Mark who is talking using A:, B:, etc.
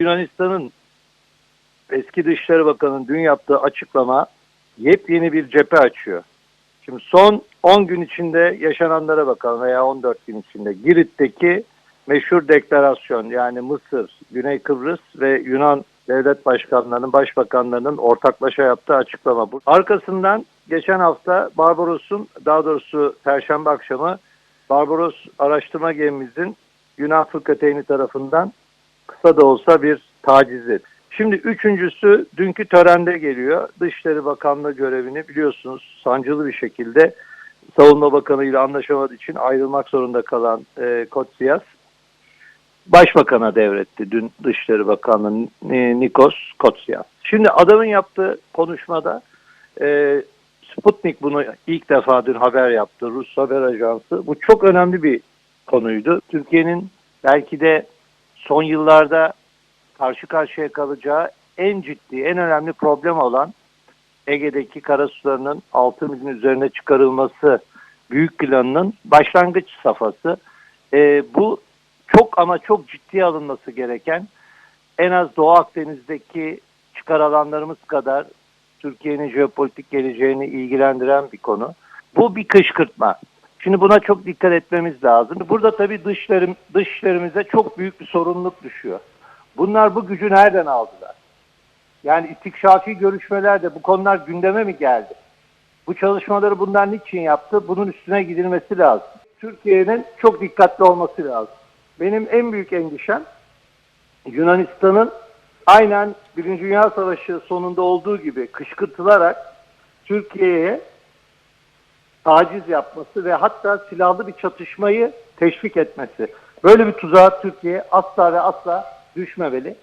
A: Yunanistan'ın eski Dışişleri Bakanı'nın dün yaptığı açıklama yepyeni bir cephe açıyor. Şimdi son 10 gün içinde yaşananlara bakalım veya 14 gün içinde. Girit'teki meşhur deklarasyon yani Mısır, Güney Kıbrıs ve Yunan devlet başkanlarının, başbakanlarının ortaklaşa yaptığı açıklama bu. Arkasından geçen hafta Barbaros'un daha doğrusu Perşembe akşamı Barbaros araştırma gemimizin Yunan fırkateyni tarafından kısa da olsa bir tacizi. Şimdi üçüncüsü dünkü törende geliyor. Dışişleri Bakanlığı görevini biliyorsunuz sancılı bir şekilde Savunma Bakanı ile anlaşamadığı için ayrılmak zorunda kalan e, Kotsiyas Başbakan'a devretti dün Dışişleri Bakanlığı Ni- Nikos Kotsiyas. Şimdi adamın yaptığı konuşmada e, Sputnik bunu ilk defa dün haber yaptı. Rus haber ajansı. Bu çok önemli bir konuydu. Türkiye'nin belki de son yıllarda karşı karşıya kalacağı en ciddi, en önemli problem olan Ege'deki karasularının 6 milin üzerine çıkarılması büyük planının başlangıç safhası. Ee, bu çok ama çok ciddiye alınması gereken en az Doğu Akdeniz'deki çıkar alanlarımız kadar Türkiye'nin jeopolitik geleceğini ilgilendiren bir konu. Bu bir kışkırtma. Şimdi buna çok dikkat etmemiz lazım. Burada tabii dışlarım, dışlarımıza çok büyük bir sorumluluk düşüyor. Bunlar bu gücü nereden aldılar? Yani istikşafi görüşmelerde bu konular gündeme mi geldi? Bu çalışmaları bunlar niçin yaptı? Bunun üstüne gidilmesi lazım. Türkiye'nin çok dikkatli olması lazım. Benim en büyük endişem Yunanistan'ın aynen Birinci Dünya Savaşı sonunda olduğu gibi kışkırtılarak Türkiye'ye taciz yapması ve hatta silahlı bir çatışmayı teşvik etmesi. Böyle bir tuzağa Türkiye asla ve asla düşmemeli.